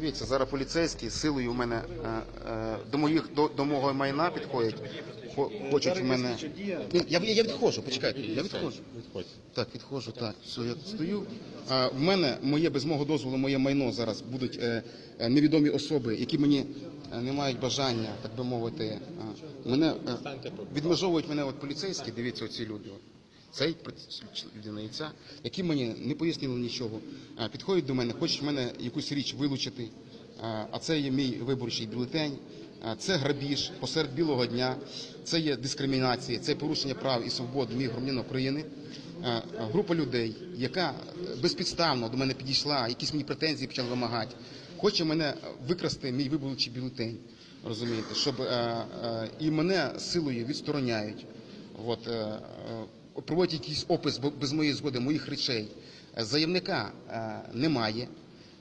Дивіться, зараз поліцейські силою в мене е, е, до моїх до, до мого майна підходять. Хочуть в мене. Ні, Я, я відходжу, почекайте, я відходжу. Так, відходжу, так. Все, я стою. А в мене моє без мого дозволу, моє майно зараз будуть е, невідомі особи, які мені не мають бажання, так би мовити. мене відмежовують мене от поліцейські, дивіться, оці люди. Цей людина які мені не пояснили нічого, е, підходять до мене, хочуть в мене якусь річ вилучити. Е, А це є мій виборчий бюлетень. Е, Це грабіж посеред білого дня, це є дискримінація, це порушення прав і свобод мій громадян України. Група людей, яка безпідставно до мене підійшла, якісь мені претензії почала вимагати, хоче мене викрасти мій виборчий бюлетень. Розумієте, щоб і мене силою відстороняють. От, проводять якийсь опис без моєї згоди моїх речей. Е, Заявника е, немає.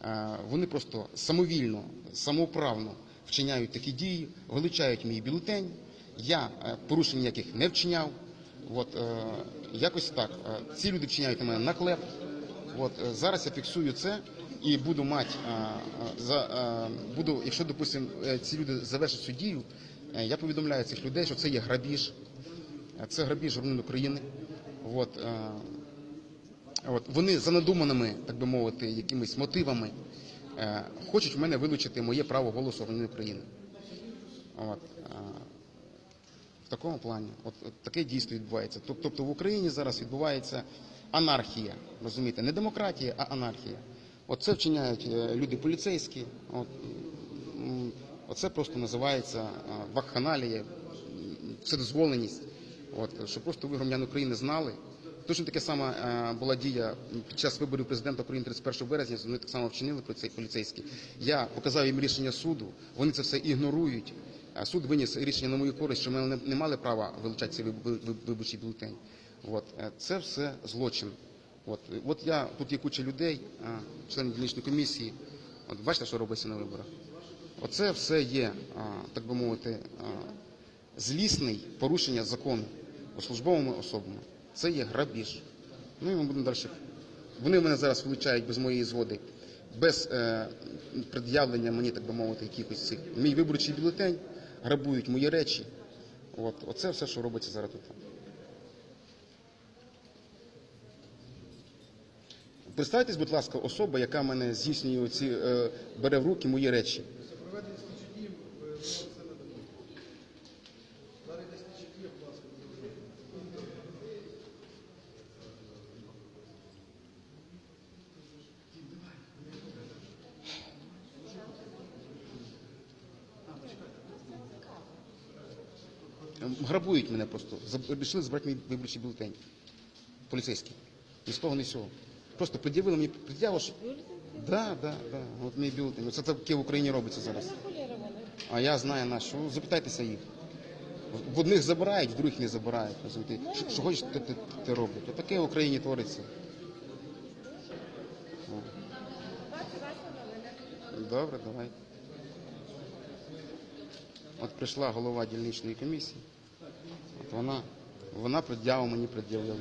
Е, Вони просто самовільно, самоуправно вчиняють такі дії, вилучають мій бюлетень. Я порушень ніяких не вчиняв. От, якось так. Ці люди вчиняють на мене наклеп. От, зараз я фіксую це і буду мати, буду, якщо, допустимо, ці люди завершать цю дію, я повідомляю цих людей, що це є грабіж, це грабіж громадян України. От, е, от, вони за надуманими, так би мовити, якимись мотивами е, хочуть в мене вилучити моє право голосу громадян України. От, е, в такому плані, от, от таке дійство відбувається. Тобто в Україні зараз відбувається анархія, розумієте, не демократія, а анархія. От це вчиняють люди поліцейські. От, оце просто називається вакханалія, вседозволеність. От, щоб просто ви громадяни України знали. Точно таке саме е, була дія під час виборів президента України 31 березня. Вони так само вчинили поліцей- поліцейські. Я показав їм рішення суду. Вони це все ігнорують. Суд виніс рішення на мою користь, що ми не, мали права вилучати цей виб- виб- виборчий бюлетень. От. е, Це все злочин. От. От я, тут є куча людей, а, членів дільничної комісії. От бачите, що робиться на виборах? Оце все є, так би мовити, злісний порушення закону службовими особами. Це є грабіж. Ну і ми будемо далі. Вони мене зараз вилучають без моєї згоди, без е, пред'явлення мені, так би мовити, якихось цих. Мій виборчий бюлетень, грабують мої речі. От, оце все, що робиться зараз тут. Представтесь, будь ласка, особа, яка мене здійснює ці, е, бере в руки мої речі. Вирішили забрати мій виборчий бюлетень. Поліцейський. Ні з того, ні з цього. Просто пред'явили мені пред'яву, що... Да, да, да. От мій бюлетень. Оце таке в Україні робиться зараз. А я знаю на що. Ну, Запитайтеся їх. В одних забирають, в других не забирають. розумієте. Що, що хочеш, те, те, те роблять. Таке в Україні твориться. Добре, давай. От прийшла голова дільничної комісії. Вона, вона пред'яву мені пред'явила.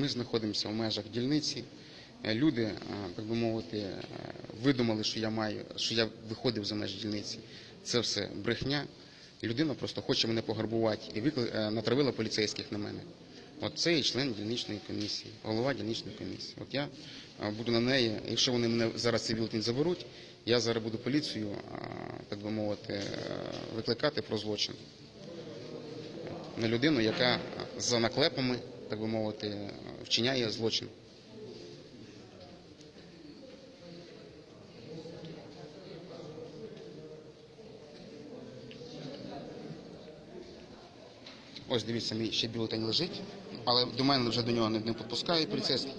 Ми знаходимося в межах дільниці. Е, Люди, е, так би мовити, е, видумали, що я маю, що я виходив за межі дільниці. Це все брехня. Людина просто хоче мене пограбувати і натравила поліцейських на мене. От це і член дільничної комісії, голова дільничної комісії. От я буду на неї, якщо вони мене зараз цей бюлетень заберуть, я зараз буду поліцію, так би мовити, викликати про злочин на людину, яка за наклепами, так би мовити, вчиняє злочин. Ось дивіться, мій ще бюлетень лежить, але до мене вже до нього не, не підпускають поліцейські.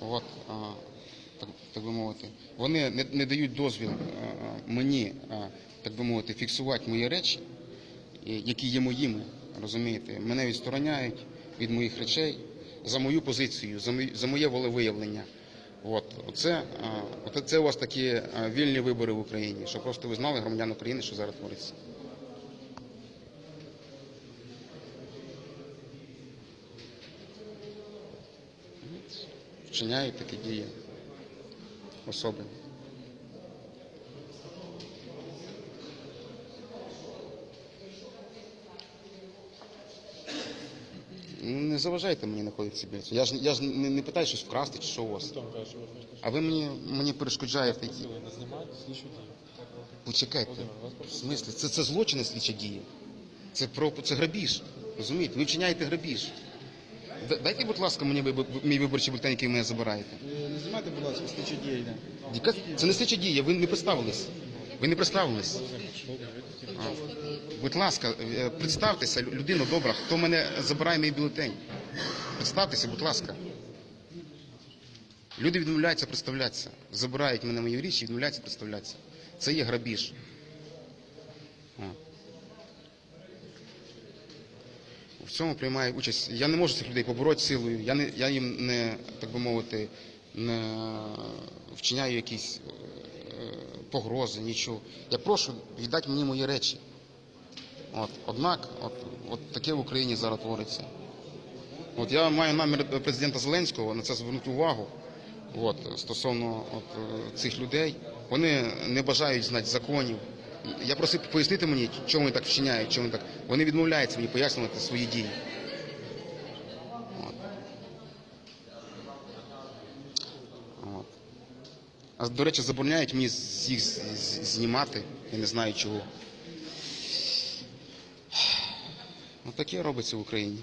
От, а, так, так би мовити. Вони не, не дають дозвіл а, мені, а, так би мовити, фіксувати мої речі, які є моїми, розумієте. Мене відстороняють від моїх речей за мою позицію, за, моє волевиявлення. От, оце, а, це у вас такі вільні вибори в Україні, щоб просто ви знали громадян України, що зараз твориться. вчиняють такі дії особи. Ну, Не заважайте мені знаходитися біля цього. Я ж, я ж не, не питаю щось вкрасти чи що у вас. А ви мені, мені перешкоджаєте. не. Почекайте. В смислі? Це, це злочини слідчі дії. Це, про, це грабіж. Розумієте? Ви вчиняєте грабіж. Дайте, будь ласка, мені мій виборчий бюлетень, який мене забираєте. Не знімайте, будь ласка, слідчі дії. Це не слідча дія, ви не представились. Ви не представились. Будь ласка, е, представтеся, лю- людина добра, хто мене забирає мій бюлетень. Представтеся, будь ласка. Люди відмовляються представлятися. Забирають мене мої річі і відмовляються представлятися. Це є грабіж. В цьому приймає участь. Я не можу цих людей побороти силою. Я, не, я їм не, так би мовити, не вчиняю якісь е, погрози, нічого. Я прошу віддати мені мої речі. От, однак, от, от таке в Україні зараз твориться. От я маю намір президента Зеленського на це звернути увагу. От, стосовно от, цих людей. Вони не бажають знати законів. Я просив пояснити мені, чому вони так вчиняють, чому вони так. Вони відмовляються мені пояснювати свої дії. От. От. А до речі, забороняють мені їх знімати. Я не знаю чого. Ось таке робиться в Україні.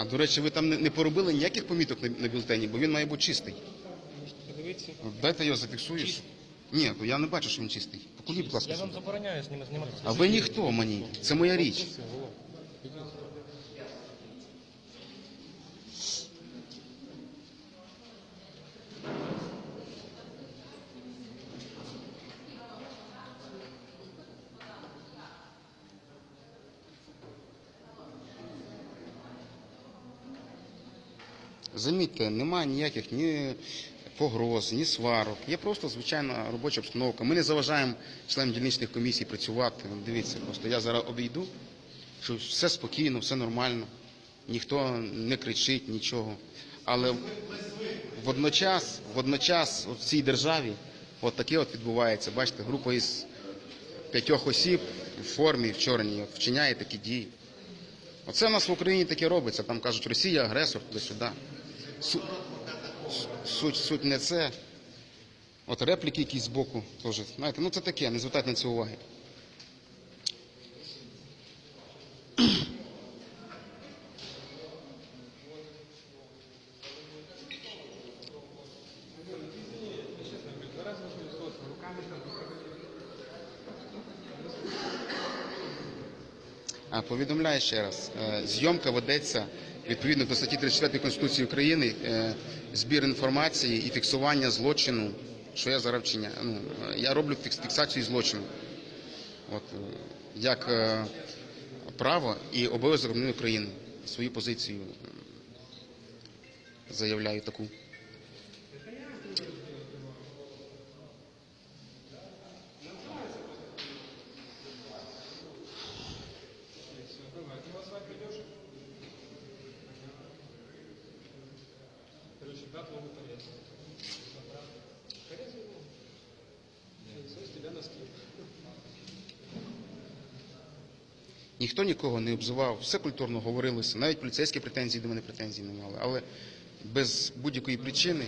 А, до речі, ви там не, поробили ніяких поміток на, бюлетені, бо він має бути чистий. подивіться. Дайте його зафіксуєш. Ні, я не бачу, що він чистий. Покажіть, будь ласка. Я вам забороняю зніма- знімати. А ви ніхто мені. Це моя річ. Замітьте, немає ніяких ні погроз, ні сварок. Є просто звичайна робоча обстановка. Ми не заважаємо членам дільничних комісій працювати. Дивіться, просто я зараз обійду, що все спокійно, все нормально, ніхто не кричить, нічого. Але водночас, водночас в цій державі от таке от відбувається. Бачите, група із п'ятьох осіб в формі, в чорній, вчиняє такі дії. Оце в нас в Україні таке робиться. Там кажуть, Росія агресор туди-сюди. Су- Суть, суть не це. От репліки якісь збоку теж. Знаєте, ну це таке, не звертайте на це уваги. А, Повідомляю ще раз. Е, Зйомка ведеться відповідно до статті 34 Конституції України, е, збір інформації і фіксування злочину, що я зараз вчиняю. Ну, е, я роблю фіксацію злочину. От, е, як право і обов'язок України. Свою позицію заявляю таку. Брат могу порезать. Порезай его. Все с тебя носки. Ніхто нікого не обзивав, все культурно говорилося. Навіть поліцейські претензії до мене претензій не мали. Але без будь-якої причини.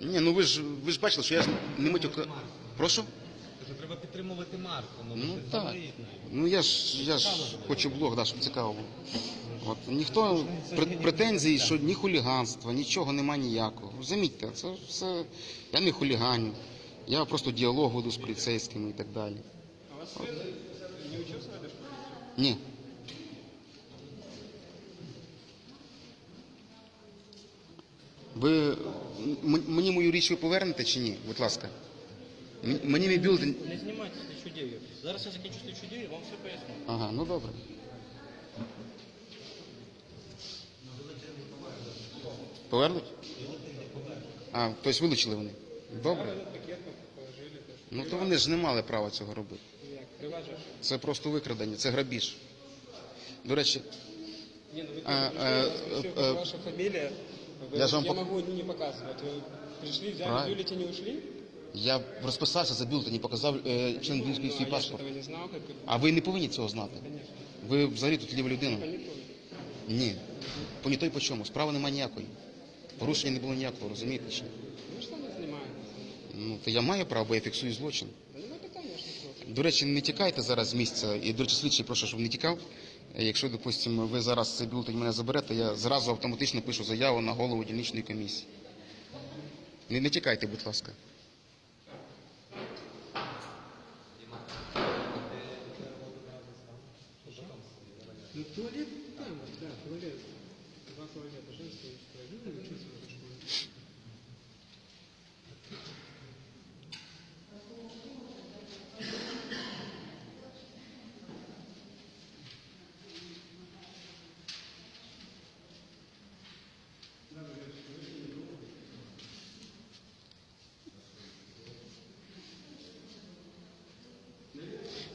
Ні, ну ви ж ви ж бачили, що я ж не матюка. Прошу? Кажу, треба підтримувати марку, ну, Ну це так. Ну я ж я ж хочу блог, да, щоб цікаво було. От ніхто пр- претензій, що ні хуліганства, нічого нема ніякого. Замітьте, це все. Я не хуліганю. Я просто діалог веду з поліцейськими і так далі. А вас не учился в этой школе? Ні. Ви мені мою річ ви повернете чи ні? Будь ласка. М- Мені мій бюлетень. Не знімайте слідчу дію. Зараз я закінчу слідчу дію, вам все поясню. Ага, ну добре. Повернуть? А, тобто вилучили вони. Добре. Пакетно положили, то що. Ну то вони ж не мали права цього робити. Як, приважаєш? Це просто викрадення, це грабіж. До речі, Не, ну вы А, пришли, э, у вас пришли, э, ваша фамилия. Вы- я же вам я пок- могу не показывать. Вы пришли, взяли Правильно. бюллетень и ушли? Я розписався за бюлетень і показав е, член Ну, свій паспорт. А ви не повинні цього знати. Ви взагалі тут ліва людина. Понятой. Ні. Понітой по чому? Справи немає ніякої. Порушення не було ніякого, розумієте? Чи? ні? Ну что не снимаем? Ну, то я маю право, бо я фіксую злочин. Ну конечно. До речі, не тікайте зараз з місця. І, до речі, слідчий прошу, щоб не тікав. Е, Якщо, допустимо, ви зараз цей бюлетень мене заберете, я зразу автоматично пишу заяву на голову дільничної комісії. Не, не тікайте, будь ласка. Туалет там, да, туалет. Два туалета, женский и мужской. Ну, не учился в этой школе.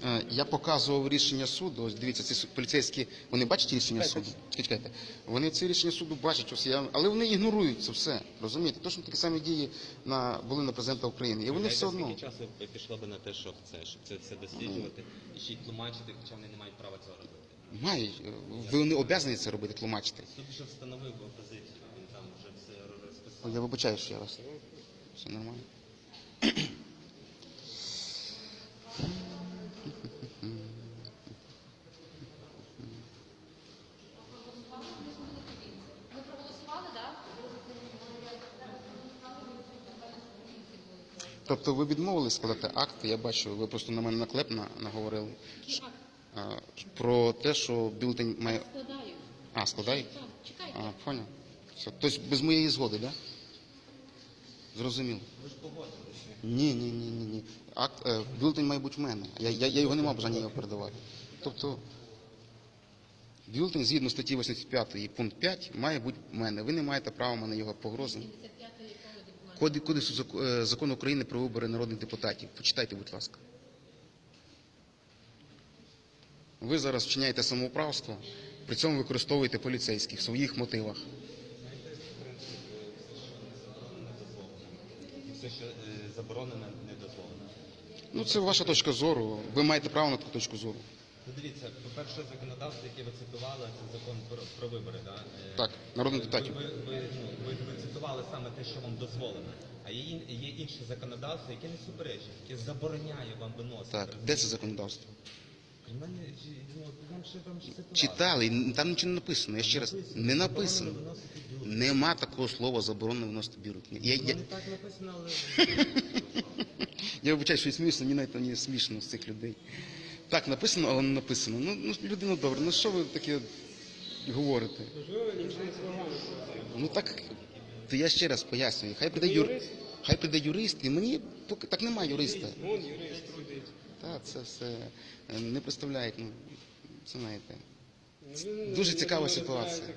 Е, Я показував рішення суду. Ось дивіться, ці поліцейські, вони бачать рішення суду? Чекайте, вони ці рішення суду бачать, ось я, але вони ігнорують це все. Розумієте? Точно такі самі дії на, були на президента України. І вони все одно. Скільки часу пішло би на те, щоб це, щоб це все досліджувати і ще й тлумачити, хоча вони не мають права цього робити. Мають. Ви не обов'язані це робити, тлумачити. Суд вже встановив опозицію, він там вже все розписав. Я вибачаю, що я вас. Все нормально. Тобто ви відмовились складати акт, я бачу, ви просто на мене наклеп на- наговорили. А, Про те, що бюлетень має. Складаю. А, складає? Так, чекайте. А, понял. Все. Тобто без моєї згоди, так? Да? Зрозуміло. Ви ж погодилися. Ні, ні, ні, ні, ні. Акт, е, бюлетень має бути в мене. Я, я, я його не мав бажання його передавати. Тобто, бюлетень згідно статті 85 пункт 5 має бути в мене. Ви не маєте права мене його погрози. Кодексу зак- е, закону України про вибори народних депутатів. Почитайте, будь ласка. Ви зараз вчиняєте самоуправство, при цьому використовуєте поліцейських в своїх мотивах. Все, що е, заборонено, не дозволено. Ну, це ваша точка зору. Ви маєте право на таку точку зору. Ну дивіться, по-перше, законодавство, яке ви цитували, це закон про, про вибори, да? Е, Так, народних ви, депутатів. ви, ви, ну, ви, ви цитували саме те, що вам дозволено. А є, є інше законодавство, яке не суперечить, яке забороняє вам виносити. Так, де це законодавство? Мене, ну, вам ще, вам ще цитували. Читали, там нічого не написано. Я ще раз не написано. Заборонено виносити бюлетень. Нема такого слова заборонено виносити бюлетені. Я, Воно я, не так написано, але я вибачаю, що я смішно, мені навіть не смішно з цих людей. Так написано, але не написано. Ну, ну людина добра, ну що ви таке говорите? Ну так, то я ще раз пояснюю. Хай прийде юр... юрист? хай прийде юрист, і мені поки так немає юриста. Вон юрист сидить. Та це все е, не представляють. Ну, знаєте, Ну, Дуже цікава ситуація.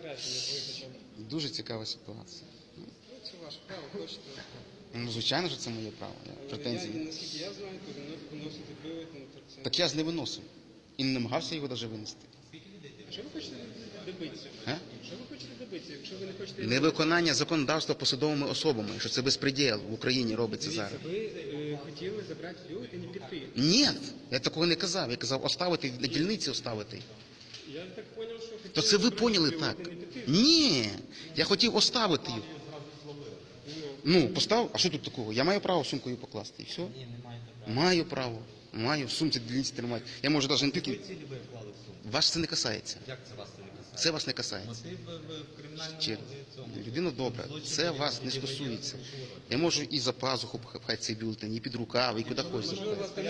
дуже цікава ситуація. Ваше право, хочете. Ну, звичайно що це моє право. Я Але претензій. Я, наскільки я знаю, то вино- виносити бюлетень, то це... Так я ж не виносив. І не намагався його навіть винести. Що ви хочете добитися? А? Що ви хочете добитися? Якщо ви не хочете... Невиконання законодавства посадовими особами, що це безпреділ в Україні робиться зараз. Ви е, хотіли забрати бюлетень і не піти. Ні, я такого не казав. Я казав оставити на дільниці оставити. Я так зрозумів, що хотіли То це ви забрати поняли так? і піти. Ні, я хотів оставити його. Ну, постав, а що тут такого? Я маю право сумкою покласти. І все. Ні, не маєте права. Маю право. Маю в сумці дільниці тримати. Я можу навіть не Ви тільки. цілі ви вклали в сумку. Вас це не касається. Як це вас це не касається? Це вас не касається. Мотив ви в кримінальному Щиро. цьому. Людина добра, це вас не ви стосується. Я можу і за пазуху пхати цей бюлетень, і під рукав, і куди хочеш. Можливо, у вас там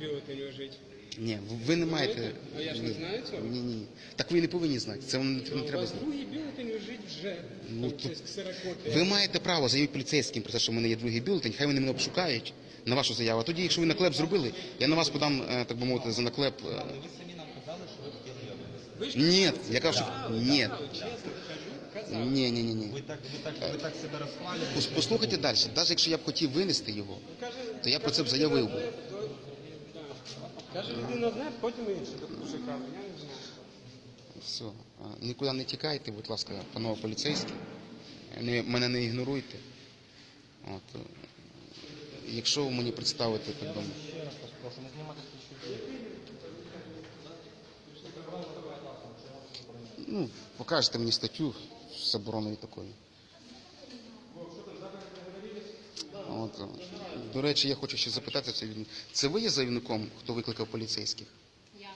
бюлетень лежить. Ні, ви не маєте. А я ж не Ні. знаю цього. Ні, ні. Так ви не повинні знати. Це вам не Ну, не у треба вас знати. другий бюлетень лежить вже. Ну, там, ксерокопія. Ви маєте право заявити поліцейським про те, що в мене є другий бюлетень, хай вони мене обшукають на вашу заяву. А тоді, якщо ви наклеп зробили, я на вас подам, е, так би мовити, за наклеп. е, Ви самі нам казали, що ви хотіли. Ні, я кажу, що ні. Чесно кажу, казав. Ні, ні, ні, ні. Ви так, ви так, ви так себе розхвалюєте. Пос- Послухайте далі. Навіть якщо я б хотів винести його, то я про це б заявив. би. Каже людина одне, потім інше. Я не знаю. Все. Нікуди не тікайте, будь ласка, панове поліцейські. Не, мене не ігноруйте. От. е, Якщо ви мені представите, так би. Ще раз вас прошу, не знімати. Ну, покажете мені статтю з забороною такою. От. е, До речі, я хочу ще запитати це. ви є заявником, хто викликав поліцейських? Я.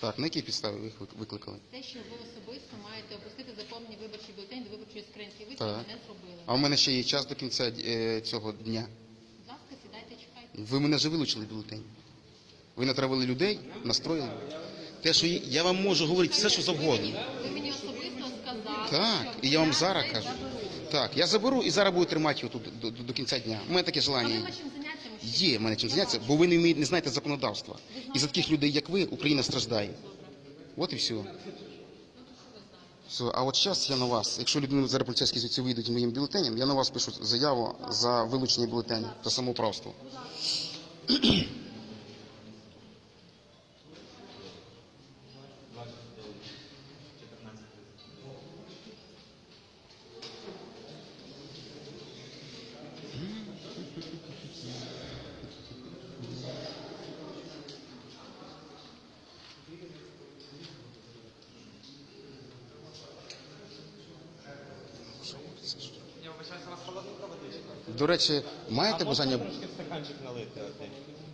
Так, на якій підставі ви їх викликали? Те, що ви особисто маєте опустити заповнені виборчі бюлетені до виборчої скриньки. Ви цього не зробили. А у мене ще є час до кінця е, цього дня. Будь ласка, сідайте, чекайте. Ви мене вже вилучили бюлетень. Ви натравили людей, настроїли. Те, що я вам можу говорити все, що завгодно. Ви мені особисто сказали, Так, і я вам зараз кажу. Так, я заберу і зараз буду тримати його тут до, до, до кінця дня. У мене таке желання. чим? Є в мене чим зайнятися, бо ви не вмієте, не знаєте законодавства. І за таких людей, як ви, Україна страждає. От і все. Все. А от зараз я на вас, якщо людина зараз поліцейські звідси вийдуть моїм бюлетенем, я на вас пишу заяву за вилучення бюлетенів за самоуправство. До речі, маєте бажання, Трошки в стаканчик налити. окей?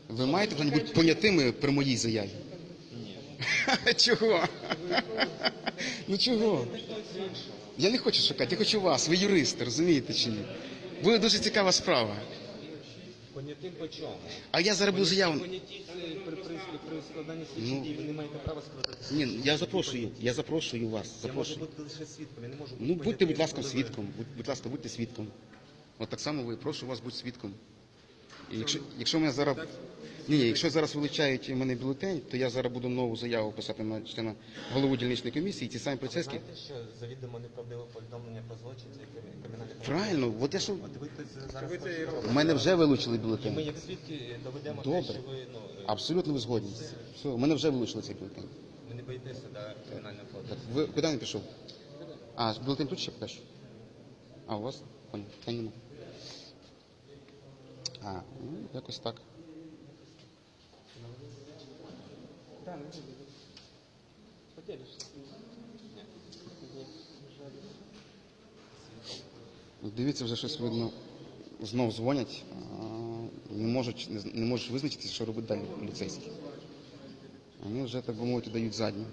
ви маєте бажання бути понятими при моїй заяві? Ні. Чого? Ну чого? Я не хочу шукати, я хочу вас. Ви юрист, розумієте чи ні? Буде дуже цікава справа. Понятим по чому? А я зараз буду заяву. Поняті це при, при, при складанні Ну. ви не маєте права складати. Ні, я запрошую, я запрошую вас. Я можу Запрошую. бути лише свідком, я не можу бути Ну будьте, понятим, будь ласка, коли ви- свідком. Будь, будь ласка, будьте свідком. От так само ви, прошу вас бути свідком. І якщо, якщо мене зараз. Ні, якщо зараз вилучають мене бюлетень, то я зараз буду нову заяву писати на члена голову дільничної комісії, ті самі поліцейські. Знаєте, що завідомо неправдиве повідомлення про злочин це кримі- кримінальне Правильно, от я що. Ви Ви. У мене вже вилучили І ми бюлетень. як свідки доведемо Добре. те, що ви, ну, е, Абсолютно ви згодні. Все, у мене вже вилучили цей бюлетень. ви не боїтеся да, кримінального Так, кодексу. ви куди не пішов? А, бюлетень тут ще покажеш? А, у вас? Понял, та нема. А, ну, якось так. Дивіться, вже щось видно. Знов дзвонять. Не можуть, не, можуть визначитися, що робити далі поліцейські. Вони вже, так би мовити, дають задні.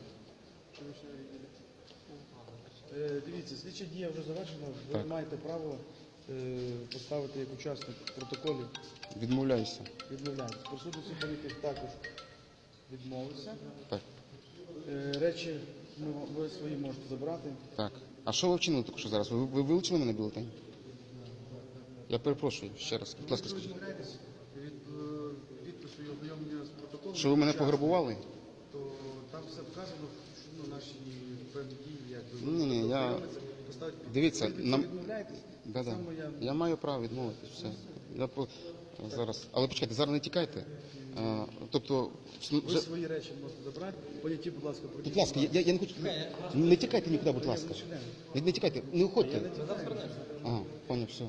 Е, Дивіться, слідча дія вже завершена. Ви Так. маєте право поставити як учасник протоколів. Відмовляюся. Відмовляєтесь. Присутності політик також відмовився. Так, Е, Речі ми, ви свої можете забрати. так. А що ви вчинили тільки що зараз? Ви, ви вилучили мене бюлетень? Я перепрошую ще раз. Будь ласка, скажіть. відмовляєтесь від е, підпису і ознайомлення з протоколом, Що ви мене пограбували? то там все показано, що, ну, наші певні дії, як ви Ні, ні, я- ознайомитися, поставити Дивіться, нам- відмовляєтесь, Да, да. я Я маю право відмовитись, все. Я по... зараз. Але почекайте, зараз не тікайте. А, тобто, ви вже... свої речі можете забрати. Поняті, будь ласка, пройдіть. будь ласка, я, я, я не хочу. Не тікайте нікуди, будь ласка. Не, не тікайте, не уходьте. Ага, поняв, все.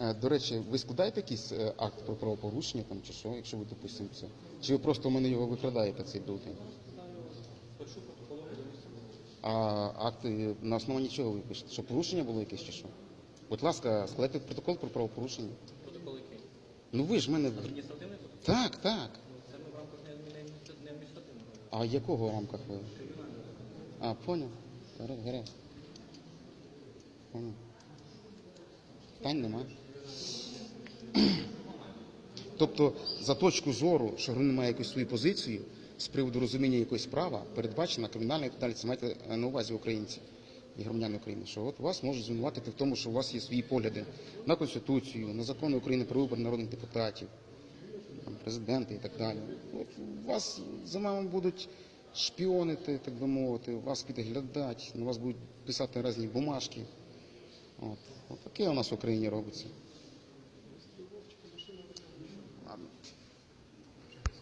До речі, ви складаєте якийсь е, акт про правопорушення там чи що, якщо ви допустимо це? Чи ви просто у мене його викрадаєте цей бюлетень? А акти на основі чого ви пишете? Що порушення було якесь чи що? Будь ласка, складайте протокол про правопорушення. Протокол який? Ну ви ж в мене. Адміністративний Так, так. Це ми в рамках не адміністративного. А якого в рамках ви? А, поняв. Гаразд, гаразд. Поняв. Питань нема. Тобто, за точку зору, що громадянин має якусь свою позицію з приводу розуміння якогось права, передбачена кримінальна відповідальність. Майте на увазі українці і громадяни України, що от вас можуть звинуватити в тому, що у вас є свої погляди на Конституцію, на закони України про вибори народних депутатів, президенти і так далі. От вас за вами будуть шпіонити, так би мовити, вас підглядати, на вас будуть писати різні бумажки. От. От таке у нас в Україні робиться.